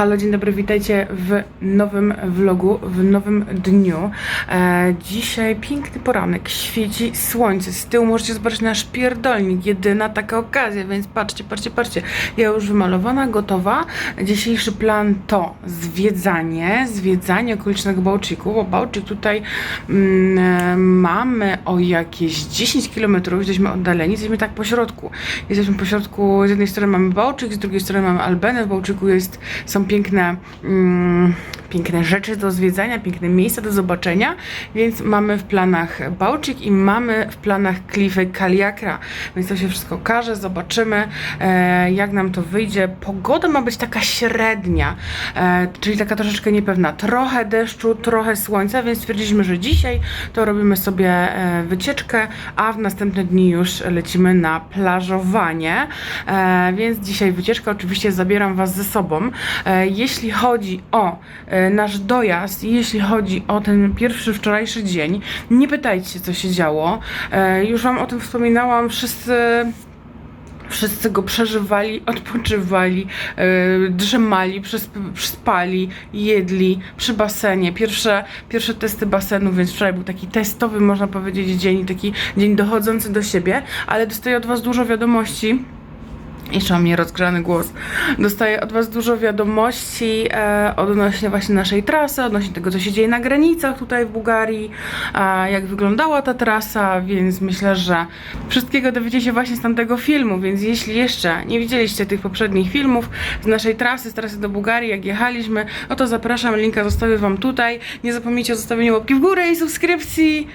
Halo, dzień dobry, witajcie w nowym vlogu, w nowym dniu. E, dzisiaj piękny poranek, świeci słońce. Z tyłu możecie zobaczyć nasz pierdolnik, jedyna taka okazja, więc patrzcie, patrzcie, patrzcie. Ja już wymalowana, gotowa. Dzisiejszy plan to zwiedzanie, zwiedzanie okolicznego Bałczyku, bo Bałczyk tutaj mm, e, mamy o jakieś 10 km, jesteśmy oddaleni, jesteśmy tak po środku. Jesteśmy po środku, z jednej strony mamy Bałczyk, z drugiej strony mamy Albenę. W Bałczyku jest, są piękne, mm, piękne rzeczy do zwiedzania, piękne miejsca do zobaczenia, więc mamy w planach Bałczyk i mamy w planach klify Kaliakra, więc to się wszystko okaże, zobaczymy e, jak nam to wyjdzie. Pogoda ma być taka średnia, e, czyli taka troszeczkę niepewna. Trochę deszczu, trochę słońca, więc stwierdziliśmy, że dzisiaj to robimy sobie e, wycieczkę, a w następne dni już lecimy na plażowanie. E, więc dzisiaj wycieczka, oczywiście zabieram Was ze sobą. E, jeśli chodzi o e, nasz dojazd jeśli chodzi o ten pierwszy wczorajszy dzień, nie pytajcie, co się działo. E, już Wam o tym wspominałam, wszyscy. Wszyscy go przeżywali, odpoczywali, yy, drzemali, przysp- spali, jedli przy basenie. Pierwsze, pierwsze testy basenu, więc wczoraj był taki testowy, można powiedzieć, dzień, taki dzień dochodzący do siebie, ale dostaję od Was dużo wiadomości. Jeszcze mam nierozgrzany głos. Dostaję od Was dużo wiadomości e, odnośnie właśnie naszej trasy, odnośnie tego, co się dzieje na granicach tutaj w Bułgarii, e, jak wyglądała ta trasa, więc myślę, że wszystkiego dowiecie się właśnie z tamtego filmu, więc jeśli jeszcze nie widzieliście tych poprzednich filmów z naszej trasy, z trasy do Bułgarii, jak jechaliśmy, no to zapraszam, linka zostawię Wam tutaj. Nie zapomnijcie o zostawieniu łapki w górę i subskrypcji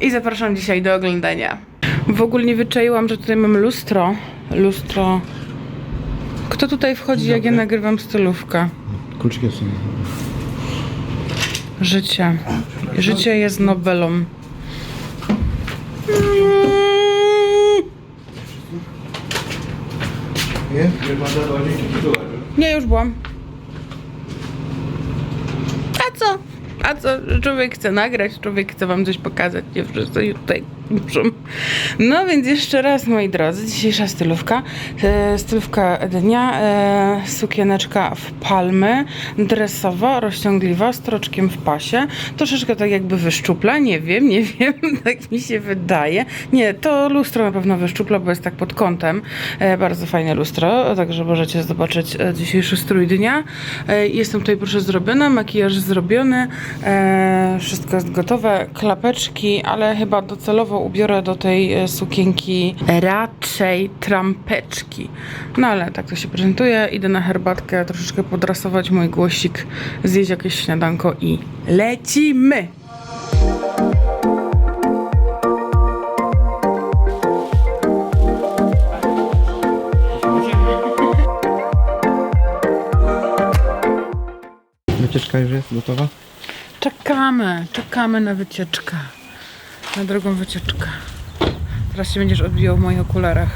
i zapraszam dzisiaj do oglądania. W ogóle nie wyczaiłam, że tutaj mam lustro. Lustro. Kto tutaj wchodzi, jak ja nagrywam stylówkę? Kluczyki są. Życie. Życie jest tytułu. Nie, już byłam. A co? A co? Człowiek chce nagrać, człowiek chce wam coś pokazać. Nie wszyscy tutaj muszą. No więc jeszcze raz, moi drodzy, dzisiejsza stylówka. E, stylówka dnia. E, sukieneczka w palmy, dresowa, rozciągliwa, z troczkiem w pasie. Troszeczkę tak jakby wyszczupla, nie wiem, nie wiem, tak mi się wydaje. Nie, to lustro na pewno wyszczupla, bo jest tak pod kątem. E, bardzo fajne lustro, także możecie zobaczyć e, dzisiejszy strój dnia. E, jestem tutaj proszę zrobiona, makijaż zrobiony, e, wszystko jest gotowe, klapeczki, ale chyba docelowo ubiorę do tej e, sukienki raczej trampeczki. No ale tak to się prezentuje. Idę na herbatkę, troszeczkę podrasować mój głosik, zjeść jakieś śniadanko i lecimy! Wycieczka już jest gotowa? Czekamy, czekamy na wycieczkę. Na drugą wycieczkę. Teraz się będziesz odbijał w moich okularach.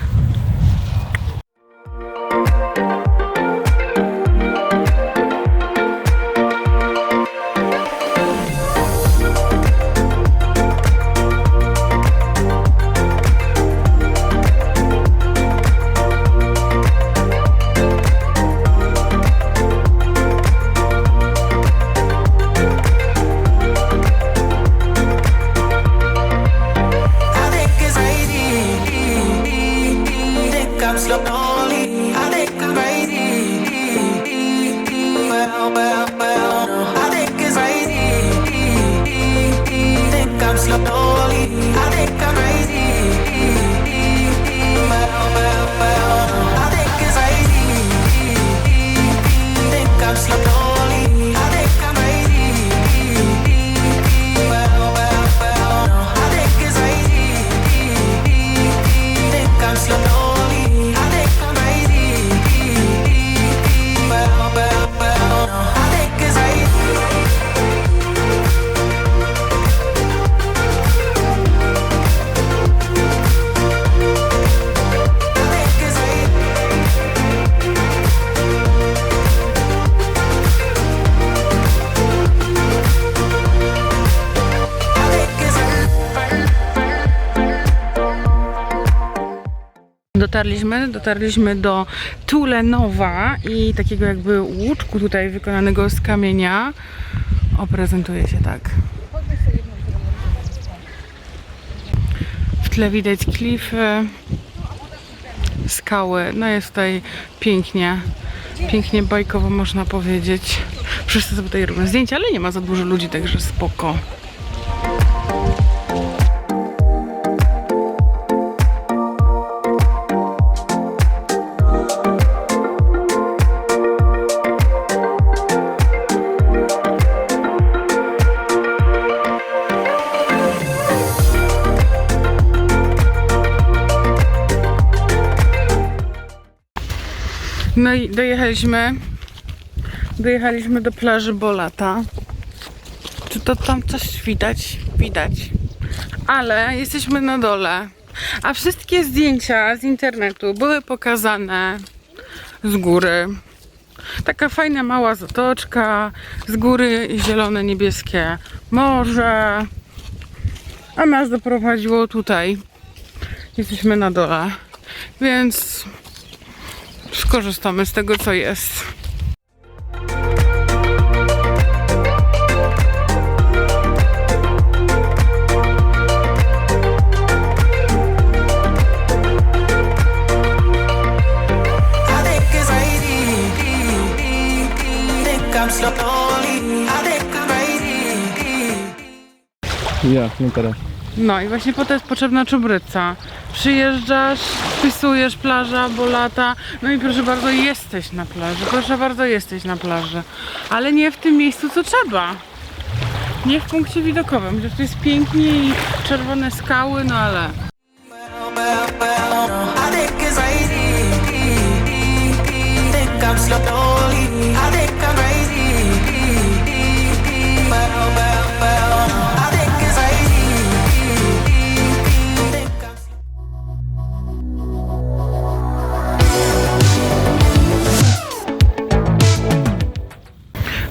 Dotarliśmy? Dotarliśmy do Tulenowa i takiego jakby łuczku tutaj wykonanego z kamienia. O, prezentuje się tak. W tle widać klify, skały. No jest tutaj pięknie. Pięknie bajkowo można powiedzieć. Wszyscy sobie tutaj robią zdjęcia, ale nie ma za dużo ludzi, także spoko. Dojechaliśmy. Dojechaliśmy do plaży Bolata. Czy to tam coś widać? Widać. Ale jesteśmy na dole. A wszystkie zdjęcia z internetu były pokazane z góry. Taka fajna mała zatoczka, z góry zielone, niebieskie morze. A nas doprowadziło tutaj. Jesteśmy na dole. Więc skorzystamy z tego, co jest. Ja, no teraz. No i właśnie po to jest potrzebna czubryca. Przyjeżdżasz, wpisujesz plaża, bo lata, no i proszę bardzo, jesteś na plaży. Proszę bardzo, jesteś na plaży. Ale nie w tym miejscu, co trzeba. Nie w punkcie widokowym, chociaż to jest pięknie i czerwone skały, no ale... No. I think it's crazy. Think I'm slowly.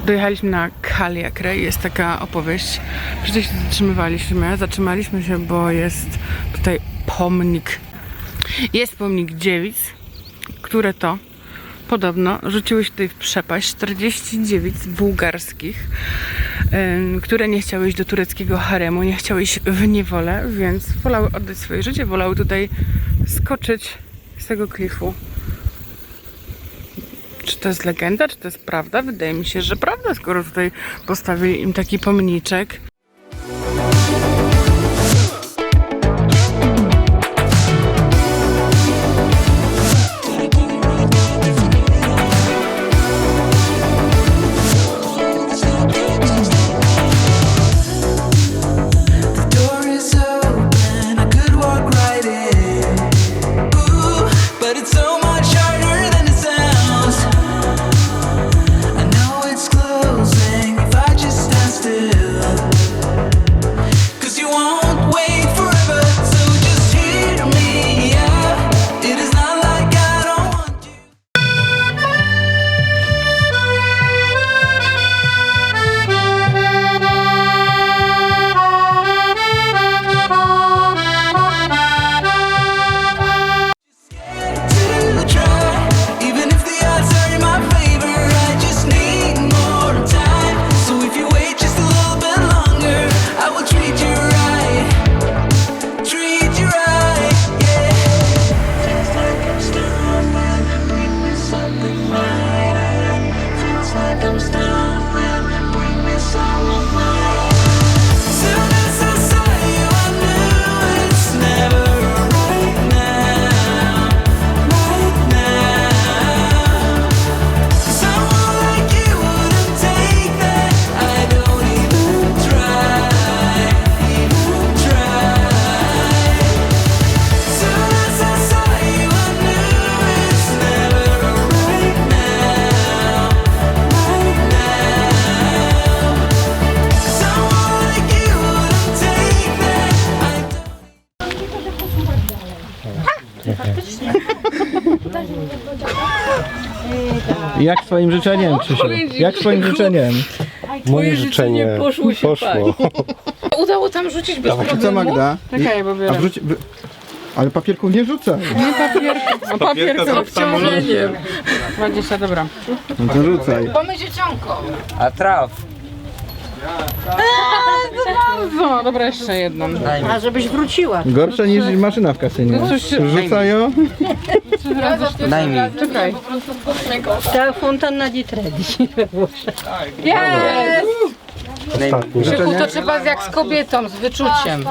Dojechaliśmy na Kaliakrę, jest taka opowieść. Przecież się zatrzymywaliśmy, zatrzymaliśmy się, bo jest tutaj pomnik. Jest pomnik dziewic, które to podobno rzuciły się tutaj w przepaść 40 dziewic bułgarskich, które nie chciały iść do tureckiego haremu, nie chciały iść w niewolę, więc wolały oddać swoje życie, wolały tutaj skoczyć z tego klifu. Czy to jest legenda, czy to jest prawda? Wydaje mi się, że prawda, skoro tutaj postawili im taki pomniczek. Jak swoim życzeniem, Krzysiu? Jak swoim życzeniem? Moje życzenie poszło się poszło. Udało tam rzucić bez A co problemu. Magda? Czekaj, bo A biorę. wrzuć... wy- Ale papierków nie rzucaj. Nie papierka, a papierka z obciążeniem. 20, dobra. No to rzucaj. A traf. No, dobra, jeszcze jedną. A żebyś wróciła. Gorsze niż maszyna w kasynie. Rzucają? Daj mi. Czekaj. Ta fontanna di Trevi. Jest! Ostatni. Krzyku, to trzeba jak z kobietą, z wyczuciem.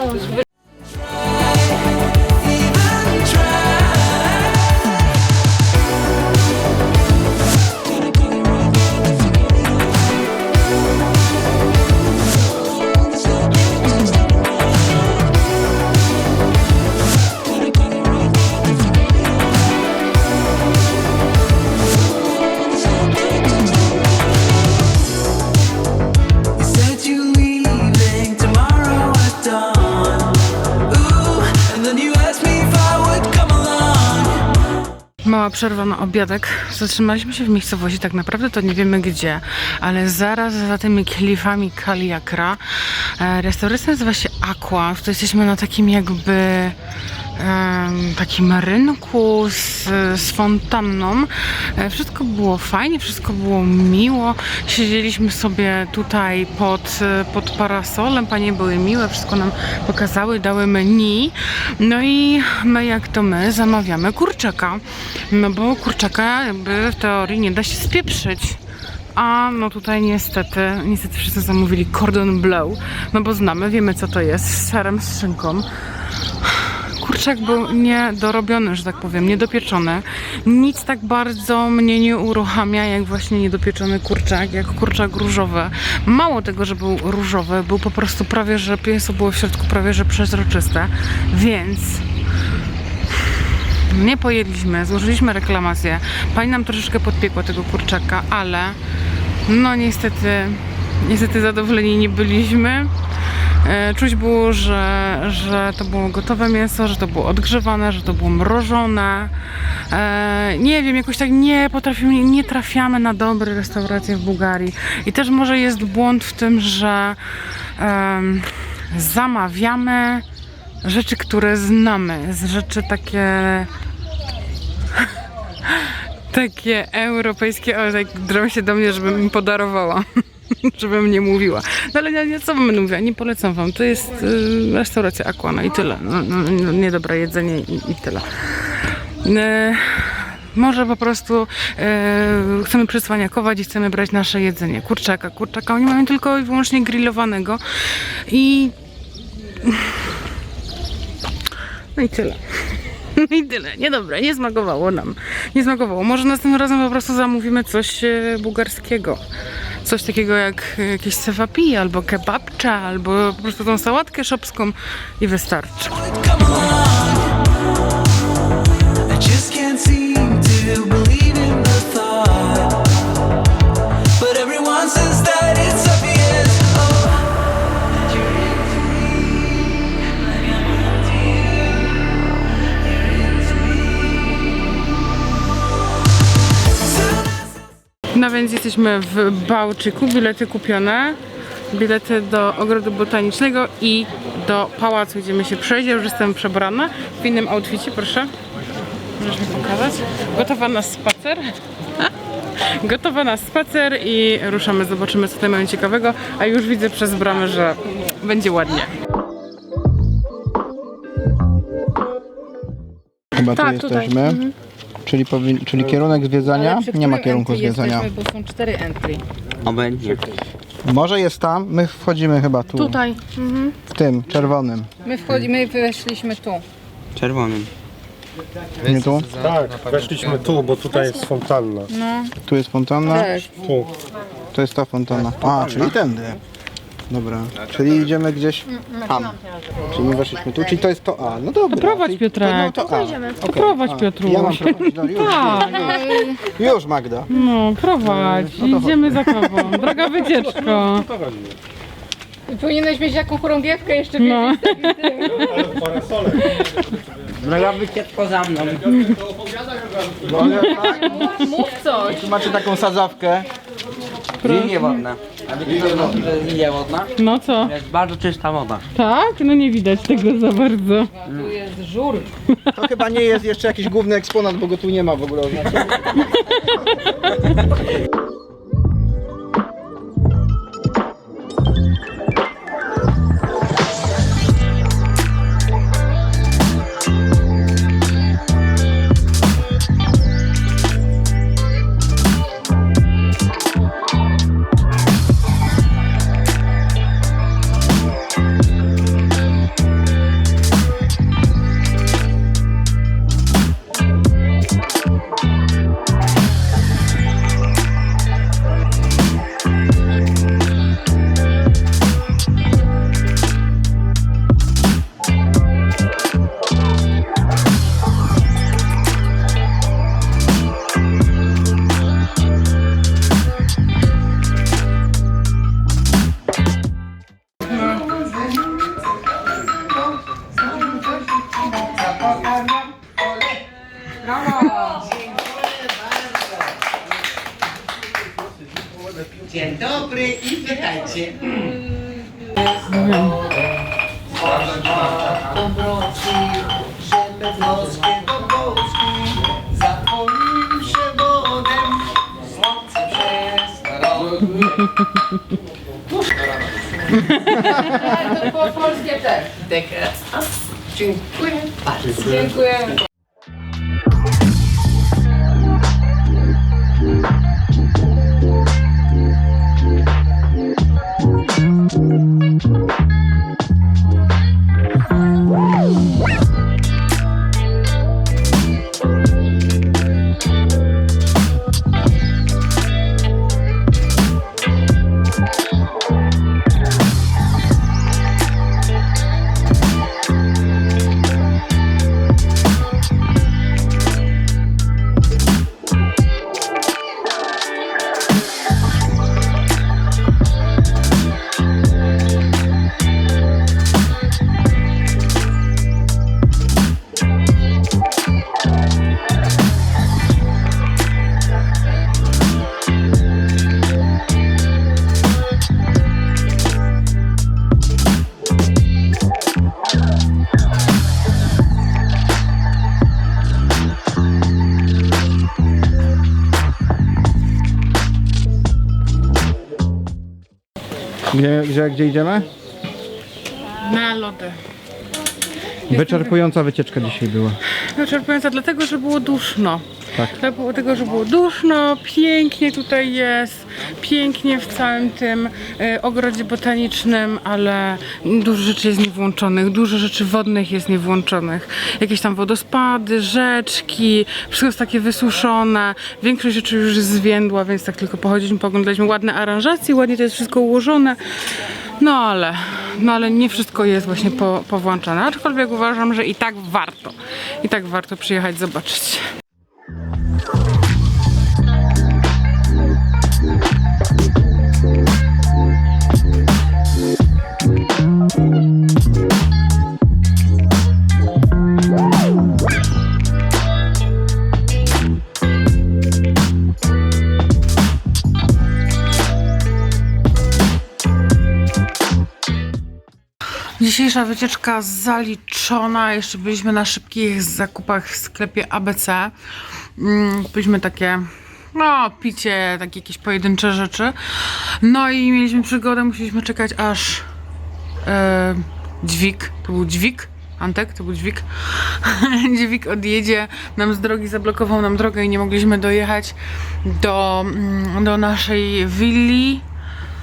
Mała przerwa na obiadek. Zatrzymaliśmy się w miejscowości, tak naprawdę to nie wiemy gdzie, ale zaraz za tymi klifami Kaliakra e, restauracja nazywa się Aqua. Tu jesteśmy na takim jakby takim rynku z, z fontanną. E, Wszystko było fajnie, wszystko było miło. Siedzieliśmy sobie tutaj pod, e, pod parasolem, panie były miłe, wszystko nam pokazały, dały menu. No i my jak to my zamawiamy kurczaka. No bo kurczaka jakby w teorii nie da się spieprzyć. A no tutaj niestety, niestety wszyscy zamówili cordon bleu, no bo znamy, wiemy co to jest, z serem, z szynką. Kurczak był niedorobiony, że tak powiem, niedopieczony. Nic tak bardzo mnie nie uruchamia, jak właśnie niedopieczony kurczak, jak kurczak różowy. Mało tego, że był różowy, był po prostu prawie, że mięso było w środku prawie, że przezroczyste, więc nie pojedliśmy, złożyliśmy reklamację. Pani nam troszeczkę podpiekła tego kurczaka, ale no niestety, niestety zadowoleni nie byliśmy. E, Czuć było, że, że to było gotowe mięso, że to było odgrzewane, że to było mrożone. E, nie wiem, jakoś tak nie potrafimy, nie trafiamy na dobre restauracje w Bułgarii. I też może jest błąd w tym, że zamawiamy rzeczy, które znamy, z rzeczy takie takie europejskie, o, tak drą się do mnie, żebym im podarowała. żebym nie mówiła. No ale ja, ja co będę mówiła? Nie polecam wam. To jest y, restauracja Aqua, no i tyle. No, no, no, niedobre jedzenie i, i tyle. Y, może po prostu y, chcemy przysłaniakować i chcemy brać nasze jedzenie. Kurczaka, kurczaka. Oni mają tylko i wyłącznie grillowanego. I no i tyle. No i tyle. Niedobre, nie smakowało nam. Nie smakowało. Może następnym razem po prostu zamówimy coś e, bułgarskiego. Coś takiego jak e, jakieś sewapi, albo kebabcza, albo po prostu tą sałatkę szopską i wystarczy. Jesteśmy w Bałczyku, bilety kupione. Bilety do ogrodu botanicznego i do pałacu, gdzie my się przejdzie. Już jestem przebrana w innym outficie, proszę. Możesz mi pokazać. Gotowa na spacer. Gotowa na spacer i ruszamy, zobaczymy co tutaj mają ciekawego. A już widzę przez bramę, że będzie ładnie. Chyba tu Tak, tutaj. jesteśmy. Czyli, powin... Czyli kierunek zwiedzania? Nie ma kierunku zwiedzania. bo są cztery entry. Obędzie. Może jest tam, my wchodzimy chyba tu. Tutaj. W tym, czerwonym. My wchodzimy, weszliśmy tu. Czerwonym. Nie tu? Tak, weszliśmy tu, bo tutaj jest fontanna. Tu jest fontanna. Tak. Tu. To jest ta fontanna. A, czyli tędy. Dobra, czyli idziemy gdzieś tam. Czyli nie weszliśmy tu, czyli to jest to A. No dobra. To prowadź, czyli Piotrek. To, no to A. To prowadź, Piotruś. Ja mam prowadzić, no już, Tak. już, już Magda. No, prowadź. Idziemy za tobą. Droga wycieczko. Powinieneś mieć jaką chorągiewkę jeszcze No. Droga wycieczko za mną. No, ale tak, Mów coś. tu macie taką sadzawkę. Linie wodne. A wiecie co znaczy, że jest linia wodna? No co? To jest bardzo czysta woda. Tak? No nie widać tego za bardzo. To chyba nie jest jeszcze jakiś główny eksponat, bo go tu nie ma w ogóle. To po polskie też. Dziękuję bardzo. Dziękuję. Gdzie, gdzie, gdzie idziemy? Na lody. Wyczerpująca wycieczka dzisiaj była. Wyczerpująca dlatego, że było duszno. Tak. Dlatego, że było duszno, pięknie tutaj jest, pięknie w całym tym e, ogrodzie botanicznym, ale dużo rzeczy jest niewłączonych, dużo rzeczy wodnych jest niewłączonych. Jakieś tam wodospady, rzeczki, wszystko jest takie wysuszone. Większość rzeczy już zwiędła, więc tak tylko pochodziliśmy, pooglądaliśmy ładne aranżacje, ładnie to jest wszystko ułożone. No ale, no ale nie wszystko jest właśnie po, powłączane, aczkolwiek uważam, że i tak warto, i tak warto przyjechać zobaczyć. Dzisiejsza wycieczka zaliczona. Jeszcze byliśmy na szybkich zakupach w sklepie ABC. Mm, Byliśmy takie, no, picie, takie jakieś pojedyncze rzeczy. No i mieliśmy przygodę, musieliśmy czekać aż e, dźwig, to był dźwig. Antek, to był dźwig. dźwig odjedzie nam z drogi, zablokował nam drogę i nie mogliśmy dojechać do, mm, do naszej willi.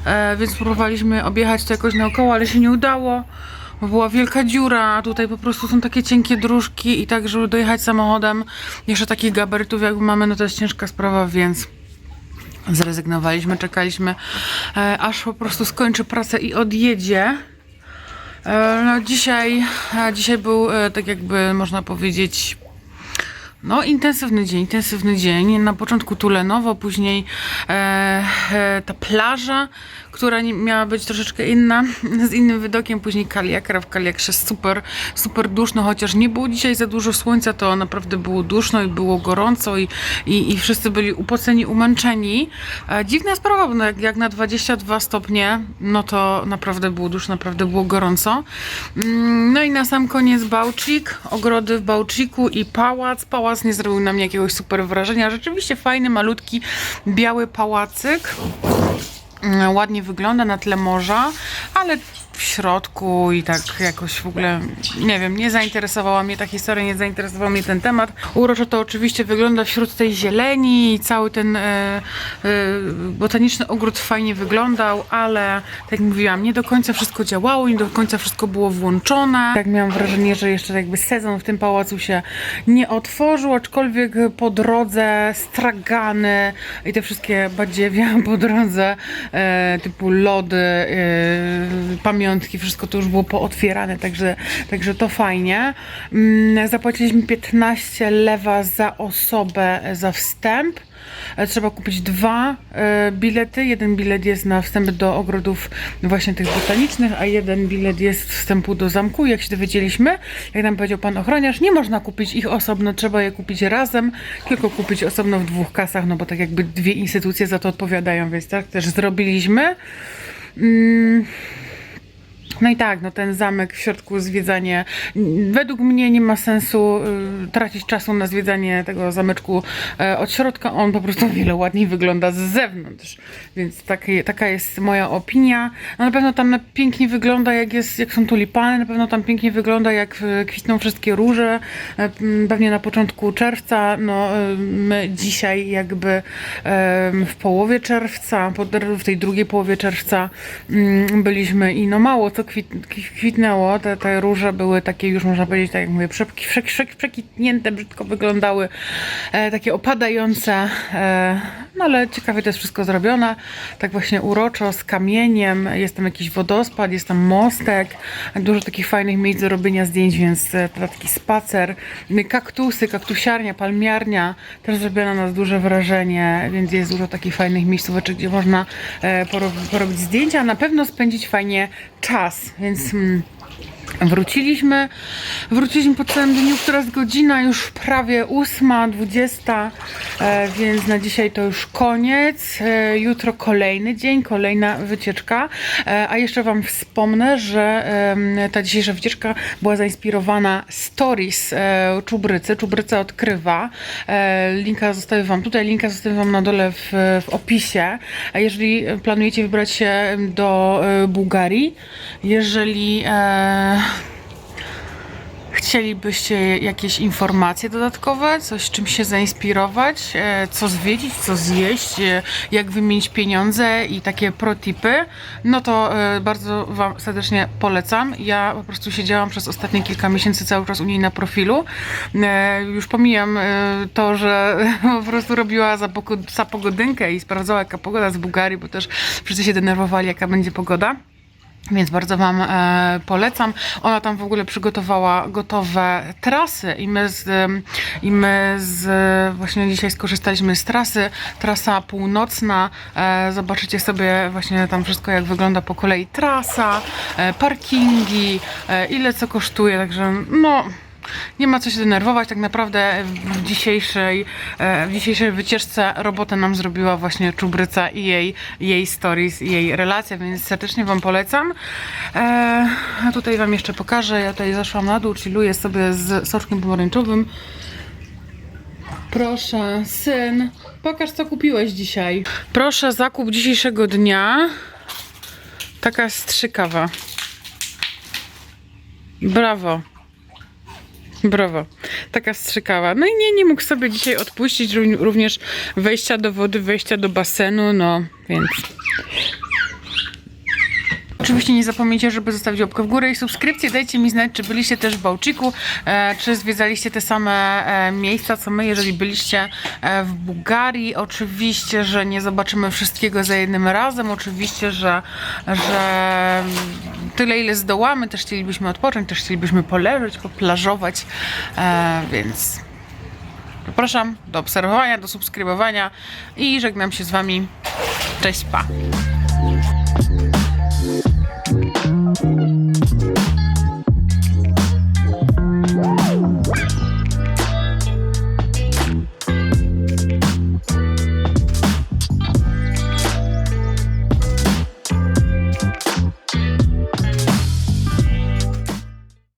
E, więc próbowaliśmy objechać to jakoś naokoło, ale się nie udało. Bo była wielka dziura, tutaj po prostu są takie cienkie dróżki i tak, żeby dojechać samochodem jeszcze takich gabarytów jak mamy, no to jest ciężka sprawa, więc zrezygnowaliśmy, czekaliśmy e, aż po prostu skończy pracę i odjedzie. E, no dzisiaj, e, dzisiaj był e, tak jakby można powiedzieć No, intensywny dzień, intensywny dzień. Na początku Tulenowo, później e, e, ta plaża, która miała być troszeczkę inna, z innym widokiem, później Kaliakra. W Kaliakrze super, super duszno, chociaż nie było dzisiaj za dużo słońca, to naprawdę było duszno i było gorąco i, i, i wszyscy byli upoceni, umęczeni. E, dziwna sprawa, bo jak, jak na 22 stopnie, no to naprawdę było duszno, naprawdę było gorąco. Mm, No i na sam koniec Bałcik, ogrody w Bałciku i pałac. Pałac nie zrobił na mnie jakiegoś super wrażenia. Rzeczywiście fajny, malutki, biały pałacyk. Mm, Ładnie wygląda na tle morza, ale w środku i tak jakoś w ogóle, nie wiem, nie zainteresowała mnie ta historia, nie zainteresował mnie ten temat. Uroczo to oczywiście wygląda wśród tej zieleni i cały ten e, e, botaniczny ogród fajnie wyglądał, ale tak jak mówiłam, nie do końca wszystko działało, nie do końca wszystko było włączone. Tak miałam wrażenie, że jeszcze jakby sezon w tym pałacu się nie otworzył, aczkolwiek po drodze stragany i te wszystkie badziewia po drodze, e, typu lody, e, pamiątki, wszystko to już było pootwierane, także, także to fajnie. Mm, Zapłaciliśmy 15 lewa za osobę za wstęp. E, Trzeba kupić dwa e, bilety. Jeden bilet jest na wstęp do ogrodów właśnie tych botanicznych, a jeden bilet jest wstępu do zamku. Jak się dowiedzieliśmy, jak nam powiedział pan ochroniarz, nie można kupić ich osobno, trzeba je kupić razem, tylko kupić osobno w dwóch kasach, no bo tak jakby dwie instytucje za to odpowiadają, więc tak też zrobiliśmy. Mm. No i tak, no ten zamek w środku zwiedzanie, według mnie nie ma sensu y, tracić czasu na zwiedzanie tego zameczku e, od środka, on po prostu wiele ładniej wygląda z zewnątrz, więc takie, taka jest moja opinia. No na pewno tam pięknie wygląda jak, jest, jak są tulipany, na pewno tam pięknie wygląda jak e, kwitną wszystkie róże, m, pewnie na początku czerwca, no my dzisiaj jakby w połowie czerwca, pod- w tej drugiej połowie czerwca mm, byliśmy i no mało co kwit, kwitnęło, te, te róże były takie już można powiedzieć, tak jak mówię, przek, przek, przek, przekwitnięte, brzydko wyglądały, e, takie opadające, e, no ale ciekawie to jest wszystko zrobione, tak właśnie uroczo, z kamieniem, jest tam jakiś wodospad, jest tam mostek, dużo takich fajnych miejsc do robienia zdjęć, więc e, taki spacer, kaktusy, kaktusiarnia, palmiarnia, też zrobiła na nas duże wrażenie, więc jest dużo takich fajnych miejscóweczek, gdzie można e, porob- porobić zdjęcia, a na pewno spędzić fajnie czas, więc... Mm, Wróciliśmy, wróciliśmy po całym dniu, która jest godzina już prawie 8, 20, e, więc na dzisiaj to już koniec. E, jutro kolejny dzień, kolejna wycieczka. E, a jeszcze Wam wspomnę, że ta dzisiejsza wycieczka była zainspirowana stories e, Czubrycy. Czubryca odkrywa. Linka zostawię Wam tutaj, linka zostawię Wam na dole w, w opisie. A jeżeli planujecie wybrać się do Bułgarii, jeżeli chcielibyście jakieś informacje dodatkowe, coś czym się zainspirować, e, co zwiedzić, co zjeść, e, jak wymienić pieniądze i takie protipy, no to e, bardzo Wam serdecznie polecam. Ja po prostu siedziałam przez ostatnie kilka miesięcy cały czas u niej na profilu. Już pomijam to, że po prostu robiła za pogodynkę i sprawdzała jaka pogoda z Bułgarii, bo też wszyscy się denerwowali jaka będzie pogoda. Więc bardzo Wam e, polecam. Ona tam w ogóle przygotowała gotowe trasy i my z, em, i my z właśnie dzisiaj skorzystaliśmy z trasy. Trasa północna. E, zobaczycie sobie właśnie tam wszystko jak wygląda po kolei trasa, e, parkingi, e, ile co kosztuje. Także no nie ma co się denerwować, tak naprawdę w dzisiejszej, e, w dzisiejszej wycieczce robotę nam zrobiła właśnie Czubryca i jej, jej stories, i jej relacja, więc serdecznie Wam polecam. E, a tutaj Wam jeszcze pokażę, ja tutaj zaszłam na dół, chilluję sobie z soczkiem pomarańczowym. Proszę, syn, pokaż co kupiłeś dzisiaj. Proszę, zakup dzisiejszego dnia. Taka strzykawa. Brawo. Brawo. Taka strzykała. No i nie, nie mógł sobie dzisiaj odpuścić ró- również wejścia do wody, wejścia do basenu, no więc. Oczywiście nie zapomnijcie, żeby zostawić łapkę w górę i subskrypcję. Dajcie mi znać, czy byliście też w Bałciku, e, czy zwiedzaliście te same e, miejsca, co my, jeżeli byliście e, w Bułgarii. Oczywiście, że nie zobaczymy wszystkiego za jednym razem. Oczywiście, że, że tyle, ile zdołamy. Też chcielibyśmy odpocząć, też chcielibyśmy poleżeć, poplażować, więc Zapraszam do obserwowania, do subskrybowania i żegnam się z Wami. Cześć, pa! Música